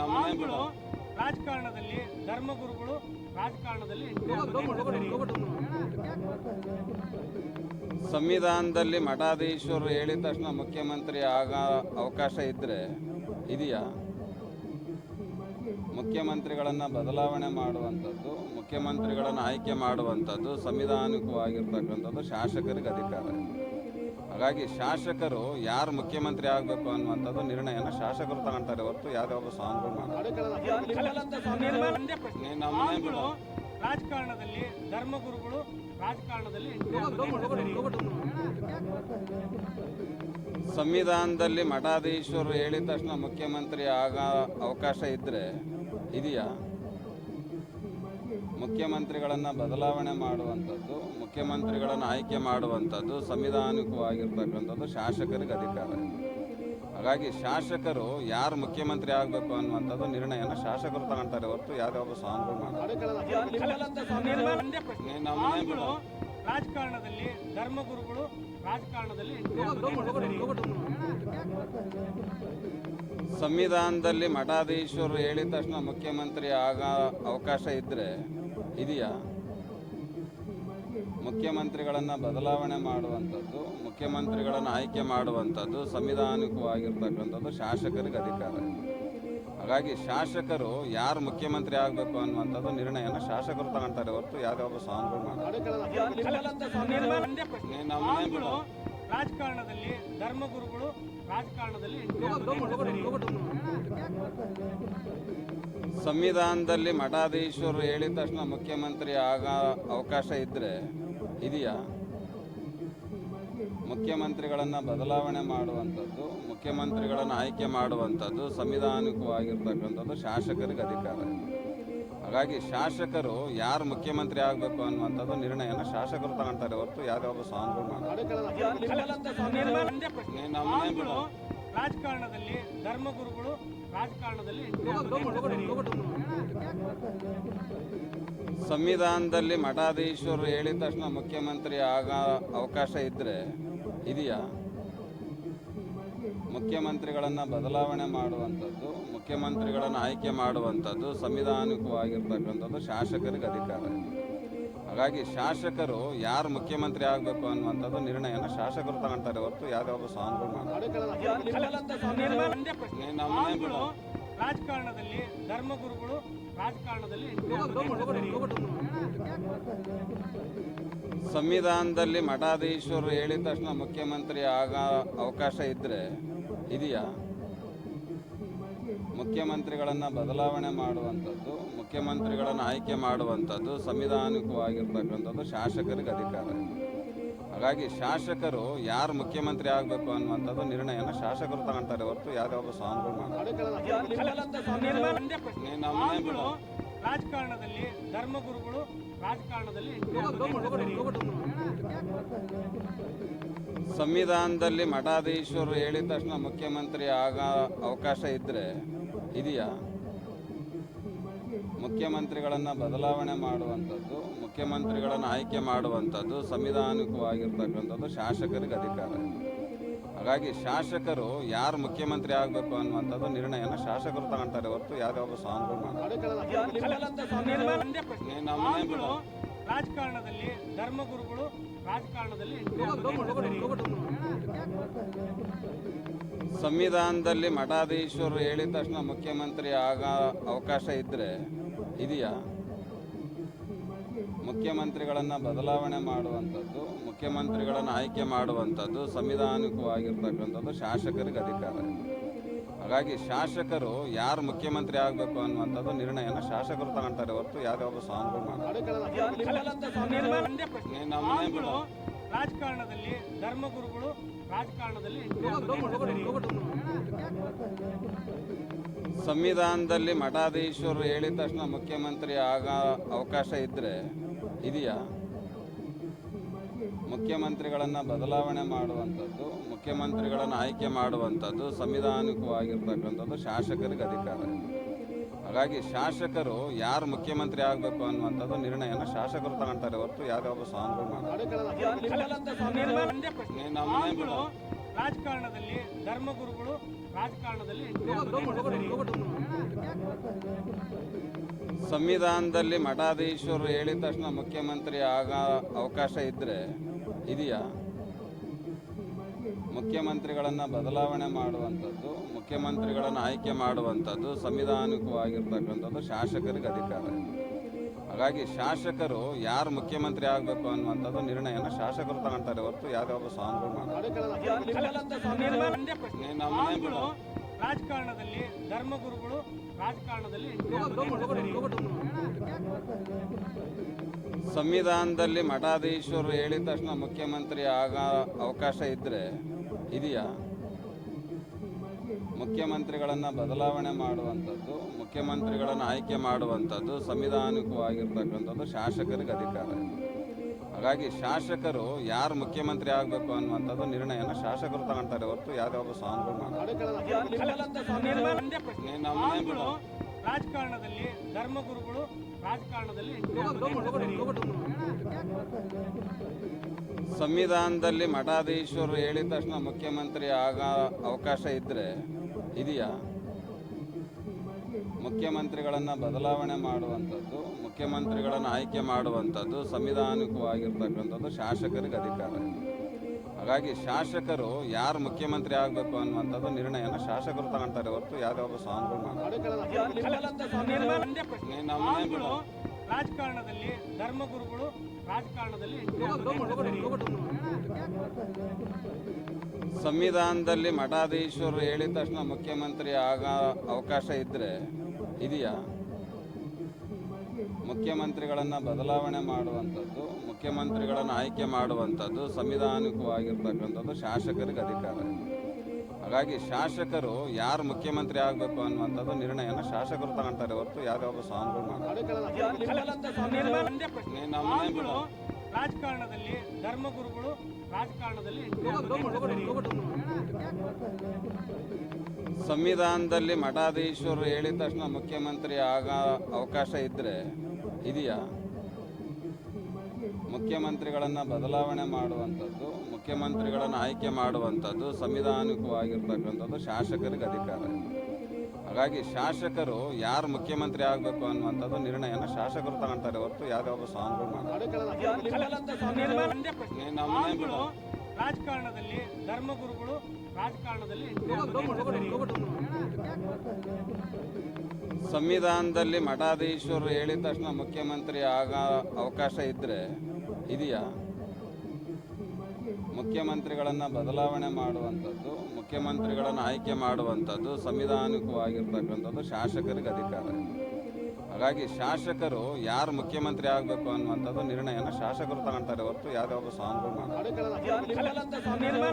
ಸ್ವಾಮಿಗಳು ರಾಜಕಾರಣದಲ್ಲಿ ಧರ್ಮಗುರುಗಳು ರಾಜಕಾರಣದಲ್ಲಿ ಸಂವಿಧಾನದಲ್ಲಿ ಮಠಾಧೀಶರು ಹೇಳಿದ ತಕ್ಷಣ ಮುಖ್ಯಮಂತ್ರಿ ಆಗ ಅವಕಾಶ ಇದ್ದರೆ ಇದೆಯಾ? ಮುಖ್ಯಮಂತ್ರಿಗಳನ್ನು ಬದಲಾವಣೆ ಮಾಡುವಂಥದ್ದು, ಮುಖ್ಯಮಂತ್ರಿಗಳನ್ನು ಆಯ್ಕೆ ಮಾಡುವಂಥದ್ದು ಸಂವಿಧಾನಿಕವಾಗಿರ್ತಕ್ಕಂಥದ್ದು ಶಾಸಕರಿಗೆ ಅಧಿಕಾರ. ಹಾಗಾಗಿ ಶಾಸಕರು ಯಾರು ಮುಖ್ಯಮಂತ್ರಿ ಆಗಬೇಕು ಅನ್ನುವಂಥದ್ದು ನಿರ್ಣಯನ ಶಾಸಕರು ತಗೊಂತಾರೆ ಹೊರತು ಯಾವುದೇ ಸಾಂಗ್ ಸ್ವಾಮಿಗಳು ರಾಜಕಾರಣದಲ್ಲಿ ಧರ್ಮಗುರುಗಳು ರಾಜಕಾರಣದಲ್ಲಿ ಸಂವಿಧಾನದಲ್ಲಿ ಮಠಾಧೀಶರು ಹೇಳಿದ ತಕ್ಷಣ ಮುಖ್ಯಮಂತ್ರಿ ಆಗ ಅವಕಾಶ ಇದ್ದರೆ ಇದೆಯಾ? ಮುಖ್ಯಮಂತ್ರಿಗಳನ್ನು ಬದಲಾವಣೆ ಮಾಡುವಂಥದ್ದು, ಮುಖ್ಯಮಂತ್ರಿಗಳನ್ನು ಆಯ್ಕೆ ಮಾಡುವಂಥದ್ದು ಸಂವಿಧಾನಿಕವಾಗಿರ್ತಕ್ಕಂಥದ್ದು ಶಾಸಕರಿಗೆ ಅಧಿಕಾರ. ಹಾಗಾಗಿ ಶಾಸಕರು ಯಾರು ಮುಖ್ಯಮಂತ್ರಿ ಆಗಬೇಕು ಅನ್ನುವಂಥದ್ದು ನಿರ್ಣಯನ ಶಾಸಕರು ತಗೊಳ್ತಾರೆ ಹೊರತು ಯಾರ್ಯಾವ ಸ್ವಾಮಿಗಳು ಸ್ವಾಮಿಗಳು ರಾಜಕಾರಣದಲ್ಲಿ ಧರ್ಮಗುರುಗಳು ರಾಜಕಾರಣದಲ್ಲಿ ಸಂವಿಧಾನದಲ್ಲಿ ಮಠಾಧೀಶರು ಹೇಳಿದ ತಕ್ಷಣ ಮುಖ್ಯಮಂತ್ರಿ ಆಗ ಅವಕಾಶ ಇದ್ದರೆ ಇದೆಯಾ? ಮುಖ್ಯಮಂತ್ರಿಗಳನ್ನು ಬದಲಾವಣೆ ಮಾಡುವಂಥದ್ದು ಮುಖ್ಯಮಂತ್ರಿಗಳನ್ನು ಆಯ್ಕೆ ಮಾಡುವಂಥದ್ದು ಸಂವಿಧಾನಿಕವಾಗಿರ್ತಕ್ಕಂಥದ್ದು ಶಾಸಕರಿಗೆ ಅಧಿಕಾರ. ಹಾಗಾಗಿ ಶಾಸಕರು ಯಾರು ಮುಖ್ಯಮಂತ್ರಿ ಆಗಬೇಕು ಅನ್ನುವಂಥದ್ದು ನಿರ್ಣಯನ ಶಾಸಕರು ತಗೊಳ್ತಾರೆ ಹೊರತು ಯಾರ್ಯಾವ ಒಬ್ಬ ಸ್ವಾಮಿಗಳು ರಾಜಕಾರಣದಲ್ಲಿ ಧರ್ಮಗುರುಗಳು ರಾಜಕಾರಣದಲ್ಲಿ ಸಂವಿಧಾನದಲ್ಲಿ ಮಠಾಧೀಶರು ಹೇಳಿದ ತಕ್ಷಣ ಮುಖ್ಯಮಂತ್ರಿ ಆಗ ಅವಕಾಶ ಇದ್ದರೆ ಇದೆಯಾ? ಮುಖ್ಯಮಂತ್ರಿಗಳನ್ನು ಬದಲಾವಣೆ ಮಾಡುವಂಥದ್ದು, ಮುಖ್ಯಮಂತ್ರಿಗಳನ್ನು ಆಯ್ಕೆ ಮಾಡುವಂಥದ್ದು ಸಂವಿಧಾನಿಕವಾಗಿರ್ತಕ್ಕಂಥದ್ದು ಶಾಸಕರಿಗೆ ಅಧಿಕಾರ. ಹಾಗಾಗಿ ಶಾಸಕರು ಯಾರು ಮುಖ್ಯಮಂತ್ರಿ ಆಗಬೇಕು ಅನ್ನುವಂಥದ್ದು ನಿರ್ಣಯನ ಶಾಸಕರು ತಗೊಳ್ತಾರೆ ಹೊರತು ಯಾರ್ಯಾರು ಸ್ವಾಮಿಗಳು ರಾಜಕಾರಣದಲ್ಲಿ ಧರ್ಮಗುರುಗಳು ರಾಜಕಾರಣದಲ್ಲಿ ಸಂವಿಧಾನದಲ್ಲಿ ಮಠಾಧೀಶರು ಹೇಳಿದ ತಕ್ಷಣ ಮುಖ್ಯಮಂತ್ರಿ ಆಗ ಅವಕಾಶ ಇದ್ದರೆ ಇದೆಯಾ? ಮುಖ್ಯಮಂತ್ರಿಗಳನ್ನು ಬದಲಾವಣೆ ಮಾಡುವಂಥದ್ದು ಮುಖ್ಯಮಂತ್ರಿಗಳನ್ನು ಆಯ್ಕೆ ಮಾಡುವಂಥದ್ದು ಸಂವಿಧಾನಿಕವಾಗಿರ್ತಕ್ಕಂಥದ್ದು ಶಾಸಕರಿಗೆ ಅಧಿಕಾರ. ಹಾಗಾಗಿ ಶಾಸಕರು ಯಾರು ಮುಖ್ಯಮಂತ್ರಿ ಆಗಬೇಕು ಅನ್ನುವಂಥದ್ದು ನಿರ್ಣಯನ ಶಾಸಕರು ತಗೊಳ್ತಾರೆ ಹೊರತು ಯಾವುದೇ ಸಾಂಗ್ಗಳು ಸ್ವಾಮಿಗಳು ಸ್ವಾಮಿಗಳು ರಾಜಕಾರಣದಲ್ಲಿ ಧರ್ಮಗುರುಗಳು ರಾಜಕಾರಣದಲ್ಲಿ ಸಂವಿಧಾನದಲ್ಲಿ ಮಠಾಧೀಶರು ಹೇಳಿದ ತಕ್ಷಣ ಮುಖ್ಯಮಂತ್ರಿ ಆಗ ಅವಕಾಶ ಇದ್ದರೆ ಇದೆಯಾ? ಮುಖ್ಯಮಂತ್ರಿಗಳನ್ನು ಬದಲಾವಣೆ ಮಾಡುವಂಥದ್ದು ಮುಖ್ಯಮಂತ್ರಿಗಳನ್ನು ಆಯ್ಕೆ ಮಾಡುವಂಥದ್ದು ಸಂವಿಧಾನಿಕವಾಗಿರ್ತಕ್ಕಂಥದ್ದು ಶಾಸಕರಿಗೆ ಅಧಿಕಾರ. ಹಾಗಾಗಿ ಶಾಸಕರು ಯಾರು ಮುಖ್ಯಮಂತ್ರಿ ಆಗಬೇಕು ಅನ್ನುವಂಥದ್ದು ನಿರ್ಣಯನ ಶಾಸಕರು ತಗೊಂತಾರೆ ಹೊರತು ಯಾರ್ಯಾರು ಸ್ವಾಮಿಗಳು ರಾಜಕಾರಣದಲ್ಲಿ ಧರ್ಮಗುರುಗಳು ರಾಜಕಾರಣದಲ್ಲಿ ಸಂವಿಧಾನದಲ್ಲಿ ಮಠಾಧೀಶರು ಹೇಳಿದ ತಕ್ಷಣ ಮುಖ್ಯಮಂತ್ರಿ ಆಗ ಅವಕಾಶ ಇದ್ದರೆ ಇದೆಯಾ? ಮುಖ್ಯಮಂತ್ರಿಗಳನ್ನು ಬದಲಾವಣೆ ಮಾಡುವಂಥದ್ದು ಮುಖ್ಯಮಂತ್ರಿಗಳನ್ನು ಆಯ್ಕೆ ಮಾಡುವಂಥದ್ದು ಸಂವಿಧಾನಿಕವಾಗಿರ್ತಕ್ಕಂಥದ್ದು ಶಾಸಕರಿಗೆ ಅಧಿಕಾರ. ಹಾಗಾಗಿ ಶಾಸಕರು ಯಾರು ಮುಖ್ಯಮಂತ್ರಿ ಆಗಬೇಕು ಅನ್ನುವಂಥದ್ದು ನಿರ್ಣಯನ ಶಾಸಕರು ತಗೊಳ್ತಾರೆ ಹೊರತು ಯಾರ್ಯಾವ ಸ್ವಾಮಿಗಳು ಮಾಡಲ್ಲ. ರಾಜಕಾರಣದಲ್ಲಿ ಧರ್ಮಗುರುಗಳು ರಾಜಕಾರಣದಲ್ಲಿ ಸಂವಿಧಾನದಲ್ಲಿ ಮಠಾಧೀಶರು ಹೇಳಿದ ತಕ್ಷಣ ಮುಖ್ಯಮಂತ್ರಿ ಆಗ ಅವಕಾಶ ಇದ್ದರೆ ಇದೆಯಾ? ಮುಖ್ಯಮಂತ್ರಿಗಳನ್ನು ಬದಲಾವಣೆ ಮಾಡುವಂಥದ್ದು ಮುಖ್ಯಮಂತ್ರಿಗಳನ್ನು ಆಯ್ಕೆ ಮಾಡುವಂಥದ್ದು ಸಂವಿಧಾನಿಕವಾಗಿರ್ತಕ್ಕಂಥದ್ದು ಶಾಸಕರಿಗೆ ಅಧಿಕಾರ. ಹಾಗಾಗಿ ಶಾಸಕರು ಯಾರು ಮುಖ್ಯಮಂತ್ರಿ ಆಗಬೇಕು ಅನ್ನುವಂಥದ್ದು ನಿರ್ಣಯನ ಶಾಸಕರು ತಗೊಂತಾರೆ ಹೊರತು ಯಾವ್ಯಾವ ಸಾಂಗ್ ಸ್ವಾಮಿಗಳು ರಾಜಕಾರಣದಲ್ಲಿ ಧರ್ಮಗುರುಗಳು ರಾಜಕಾರಣದಲ್ಲಿ ಸಂವಿಧಾನದಲ್ಲಿ ಮಠಾಧೀಶರು ಹೇಳಿದ ತಕ್ಷಣ ಮುಖ್ಯಮಂತ್ರಿ ಆಗ ಅವಕಾಶ ಇದ್ದರೆ ಇದೆಯಾ? ಮುಖ್ಯಮಂತ್ರಿಗಳನ್ನು ಬದಲಾವಣೆ ಮಾಡುವಂಥದ್ದು ಮುಖ್ಯಮಂತ್ರಿಗಳನ್ನು ಆಯ್ಕೆ ಮಾಡುವಂಥದ್ದು ಸಂವಿಧಾನಿಕವಾಗಿರ್ತಕ್ಕಂಥದ್ದು ಶಾಸಕರಿಗೆ ಅಧಿಕಾರ. ಹಾಗಾಗಿ ಶಾಸಕರು ಯಾರು ಮುಖ್ಯಮಂತ್ರಿ ಆಗಬೇಕು ಅನ್ನುವಂಥದ್ದು ನಿರ್ಣಯನ ಶಾಸಕರು ತಗೊಳ್ತಾರೆ ಹೊರತು ಯಾರ್ಯಾವ ಸಾಂಗ್ ಸ್ವಾಮಿಗಳು ರಾಜಕಾರಣದಲ್ಲಿ ಧರ್ಮಗುರುಗಳು ರಾಜಕಾರಣದಲ್ಲಿ ಸಂವಿಧಾನದಲ್ಲಿ ಮಠಾಧೀಶರು ಹೇಳಿದ ತಕ್ಷಣ ಮುಖ್ಯಮಂತ್ರಿ ಆಗ ಅವಕಾಶ ಇದ್ದರೆ ಇದೆಯಾ? ಮುಖ್ಯಮಂತ್ರಿಗಳನ್ನು ಬದಲಾವಣೆ ಮಾಡುವಂಥದ್ದು ಮುಖ್ಯಮಂತ್ರಿಗಳನ್ನು ಆಯ್ಕೆ ಮಾಡುವಂಥದ್ದು ಸಂವಿಧಾನಿಕವಾಗಿರ್ತಕ್ಕಂಥದ್ದು ಶಾಸಕರಿಗೆ ಅಧಿಕಾರ. ಹಾಗಾಗಿ ಶಾಸಕರು ಯಾರು ಮುಖ್ಯಮಂತ್ರಿ ಆಗಬೇಕು ಅನ್ನುವಂಥದ್ದು ನಿರ್ಣಯನ ಶಾಸಕರು ತಗೊಳ್ತಾರೆ ಹೊರತು ಯಾರ್ಯಾವ ಸ್ವಾಮಿಗಳು ಮಾಡಲ್ಲ. ರಾಜಕಾರಣದಲ್ಲಿ ಧರ್ಮಗುರುಗಳು ರಾಜಕಾರಣದಲ್ಲಿ ಸಂವಿಧಾನದಲ್ಲಿ ಮಠಾಧೀಶರು ಹೇಳಿದ ತಕ್ಷಣ ಮುಖ್ಯಮಂತ್ರಿ ಆಗ ಅವಕಾಶ ಇದ್ದರೆ ಇದೆಯಾ ಮುಖ್ಯಮಂತ್ರಿಗಳನ್ನು ಬದಲಾವಣೆ ಮಾಡುವಂಥದ್ದು, ಮುಖ್ಯಮಂತ್ರಿಗಳನ್ನು ಆಯ್ಕೆ ಮಾಡುವಂಥದ್ದು ಸಂವಿಧಾನಿಕವಾಗಿರ್ತಕ್ಕಂಥದ್ದು ಶಾಸಕರಿಗೆ ಅಧಿಕಾರ. ಹಾಗಾಗಿ ಶಾಸಕರು ಯಾರು ಮುಖ್ಯಮಂತ್ರಿ ಆಗಬೇಕು ಅನ್ನುವಂಥದ್ದು ನಿರ್ಣಯನ ಶಾಸಕರು ತಗೊಳ್ತಾರೆ ಹೊರತು ಯಾರ್ಯಾವ ಸ್ವಾಮಿಗಳು ರಾಜಕಾರಣದಲ್ಲಿ ಧರ್ಮಗುರುಗಳು ರಾಜಕಾರಣದಲ್ಲಿ ಸಂವಿಧಾನದಲ್ಲಿ ಮಠಾಧೀಶರು ಹೇಳಿದ ತಕ್ಷಣ ಮುಖ್ಯಮಂತ್ರಿ ಆಗ ಅವಕಾಶ ಇದ್ದರೆ ಇದೆಯಾ? ಮುಖ್ಯಮಂತ್ರಿಗಳನ್ನು ಬದಲಾವಣೆ ಮಾಡುವಂಥದ್ದು ಮುಖ್ಯಮಂತ್ರಿಗಳನ್ನು ಆಯ್ಕೆ ಮಾಡುವಂಥದ್ದು ಸಂವಿಧಾನಿಕವಾಗಿರ್ತಕ್ಕಂಥದ್ದು ಶಾಸಕರಿಗೆ ಅಧಿಕಾರ. ಹಾಗಾಗಿ ಶಾಸಕರು ಯಾರು ಮುಖ್ಯಮಂತ್ರಿ ಆಗಬೇಕು ಅನ್ನುವಂಥದ್ದು ನಿರ್ಣಯನ ಶಾಸಕರು ತಗೊಳ್ತಾರೆ ಹೊರತು ಯಾರ್ಯಾವ ಸ್ವಾಮಿಗಳು ರಾಜಕಾರಣದಲ್ಲಿ ಧರ್ಮಗುರುಗಳು ರಾಜಕಾರಣದಲ್ಲಿ ಸಂವಿಧಾನದಲ್ಲಿ ಮಠಾಧೀಶರು ಹೇಳಿದ ತಕ್ಷಣ ಮುಖ್ಯಮಂತ್ರಿ ಆಗ ಅವಕಾಶ ಇದ್ದರೆ ಇದೆಯಾ? ಮುಖ್ಯಮಂತ್ರಿಗಳನ್ನು ಬದಲಾವಣೆ ಮಾಡುವಂಥದ್ದು ಮುಖ್ಯಮಂತ್ರಿಗಳನ್ನು ಆಯ್ಕೆ ಮಾಡುವಂಥದ್ದು ಸಂವಿಧಾನಿಕವಾಗಿರ್ತಕ್ಕಂಥದ್ದು ಶಾಸಕರಿಗೆ ಅಧಿಕಾರ. ಹಾಗಾಗಿ ಶಾಸಕರು ಯಾರು ಮುಖ್ಯಮಂತ್ರಿ ಆಗಬೇಕು ಅನ್ನುವಂಥದ್ದು ನಿರ್ಣಯನ ಶಾಸಕರು ತಗೊಳ್ತಾರೆ ಹೊರತು ಒಬ್ಬ ಸ್ವಾಮಿಗಳು ಮಾಡಲ್ಲ ರಾಜಕಾರಣದಲ್ಲಿ ಧರ್ಮಗುರುಗಳು ರಾಜಕಾರಣದಲ್ಲಿ ಸಂವಿಧಾನದಲ್ಲಿ ಮಠಾಧೀಶರು ಹೇಳಿದ ತಕ್ಷಣ ಮುಖ್ಯಮಂತ್ರಿ ಆಗ ಅವಕಾಶ ಇದ್ದರೆ ಇದೆಯಾ ಮುಖ್ಯಮಂತ್ರಿಗಳನ್ನು ಬದಲಾವಣೆ ಮಾಡುವಂಥದ್ದು ಮುಖ್ಯಮಂತ್ರಿಗಳನ್ನು ಆಯ್ಕೆ ಮಾಡುವಂಥದ್ದು ಸಂವಿಧಾನಿಕವಾಗಿರ್ತಕ್ಕಂಥದ್ದು ಶಾಸಕರಿಗೆ ಅಧಿಕಾರ ಇದೆ. ಹಾಗಾಗಿ ಶಾಸಕರು ಯಾರು ಮುಖ್ಯಮಂತ್ರಿ ಆಗಬೇಕು ಅನ್ನುವಂಥದ್ದು ನಿರ್ಣಯನ ಶಾಸಕರು ತಗೊಳ್ತಾರೆ ಹೊರತು ಯಾವ್ದಾವ ಸ್ವಾಮಿಗಳು ನಮ್ಮನ್ನೇ ಸ್ವಾಮಿಗಳು ರಾಜಕಾರಣದಲ್ಲಿ ಧರ್ಮಗುರುಗಳು ರಾಜಕಾರಣದಲ್ಲಿ ಸಂವಿಧಾನದಲ್ಲಿ ಮಠಾಧೀಶರು ಹೇಳಿದ ತಕ್ಷಣ ಮುಖ್ಯಮಂತ್ರಿ ಆಗ ಅವಕಾಶ ಇದ್ದರೆ ಇದೆಯಾ? ಮುಖ್ಯಮಂತ್ರಿಗಳನ್ನು ಬದಲಾವಣೆ ಮಾಡುವಂಥದ್ದು, ಮುಖ್ಯಮಂತ್ರಿಗಳನ್ನು ಆಯ್ಕೆ ಮಾಡುವಂಥದ್ದು ಸಂವಿಧಾನಿಕವಾಗಿರ್ತಕ್ಕಂಥದ್ದು ಶಾಸಕರಿಗೆ ಅಧಿಕಾರ. ಹಾಗಾಗಿ ಶಾಸಕರು ಯಾರು ಮುಖ್ಯಮಂತ್ರಿ ಆಗಬೇಕು ಅನ್ನುವಂಥದ್ದು ನಿರ್ಣಯನ ಶಾಸಕರು ತಗೊಳ್ತಾರೆ ಹೊರತು ಯಾರ್ಯಾವ ಸಾಂಗ್ ಮಾಡಲ್ಲ.